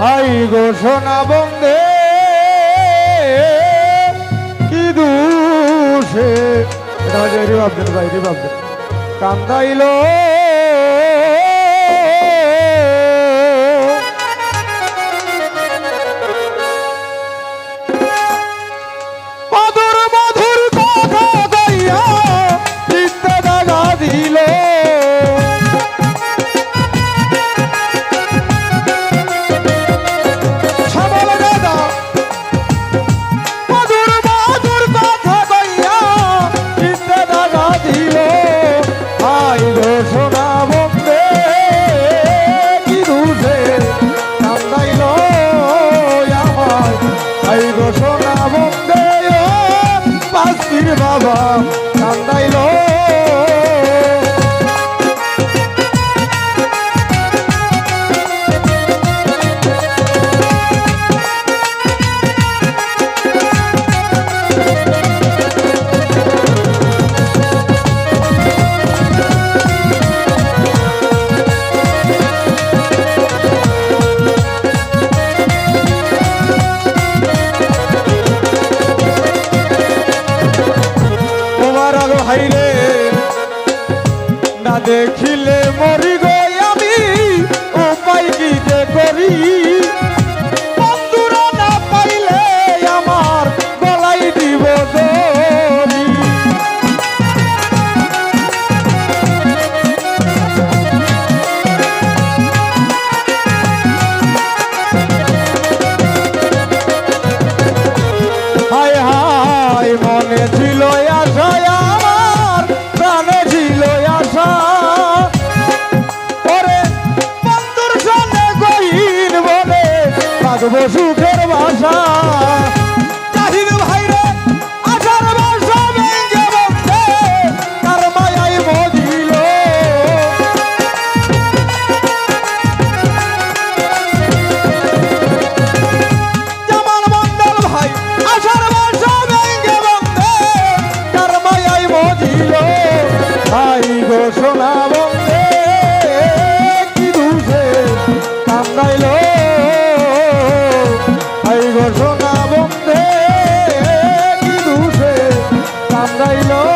High ঘোষণা বন্দে কি দুষে? এটা হচ্ছে রিবাবদের ভাই রিবাবদের কান্দাইলো বাবা কান্দাইলো। দেখিলে মরি গো আমি উপায় কি করি? বাঁচব সুখের বাসা কান্দাইলো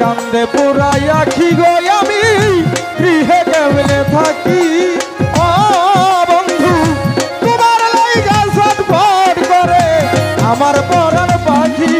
কান্দে পুরাই আখি গো আমি, গৃহে কেমনে থাকি? বন্ধু, তোমার লাইগা সটফট করে আমার পরার পাখি।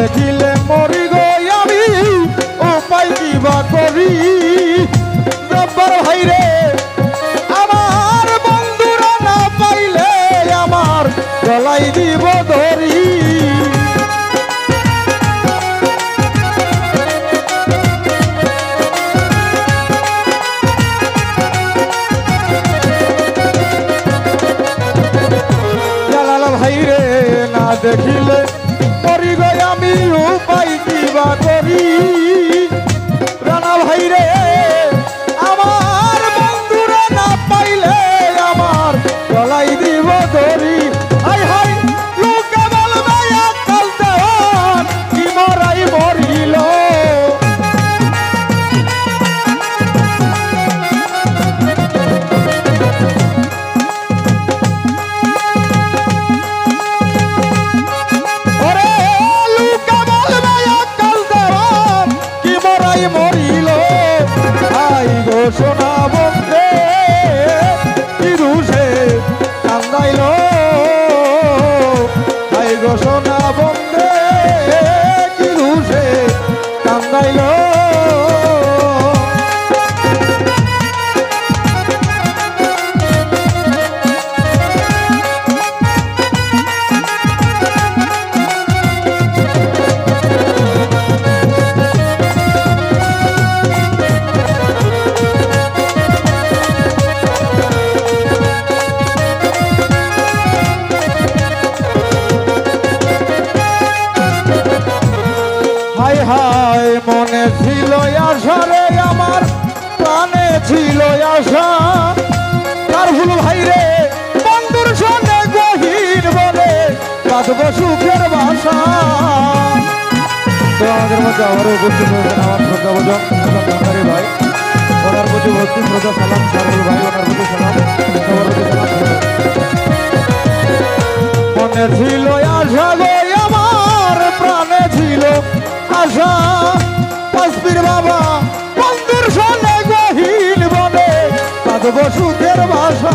দেখিলে মরি গো আমি, উপায় কিবা করি? জব্বর ভাই রে, আমার বন্ধুরা না পাইলে আমার গলাই দিব ধরি। দেখিলে গো সুখের ভাষা। তো আমাদের মধ্যে আবারও উপস্থিত হয়েছেন আমার শ্রদ্ধাভোজন গাঙ্গারি ভাই। ওনার প্রতি উপস্থিত শ্রদ্ধা সালাম সারুল ভাই, ওনার প্রতি সালাম সবার প্রতি সালাম। মনে ছিল আশা গো আমার, প্রাণে ছিল আশা। কাশ্মীর বাবা বন্ধুর সনে গহীন বনে কাঁদব সুখের ভাষা।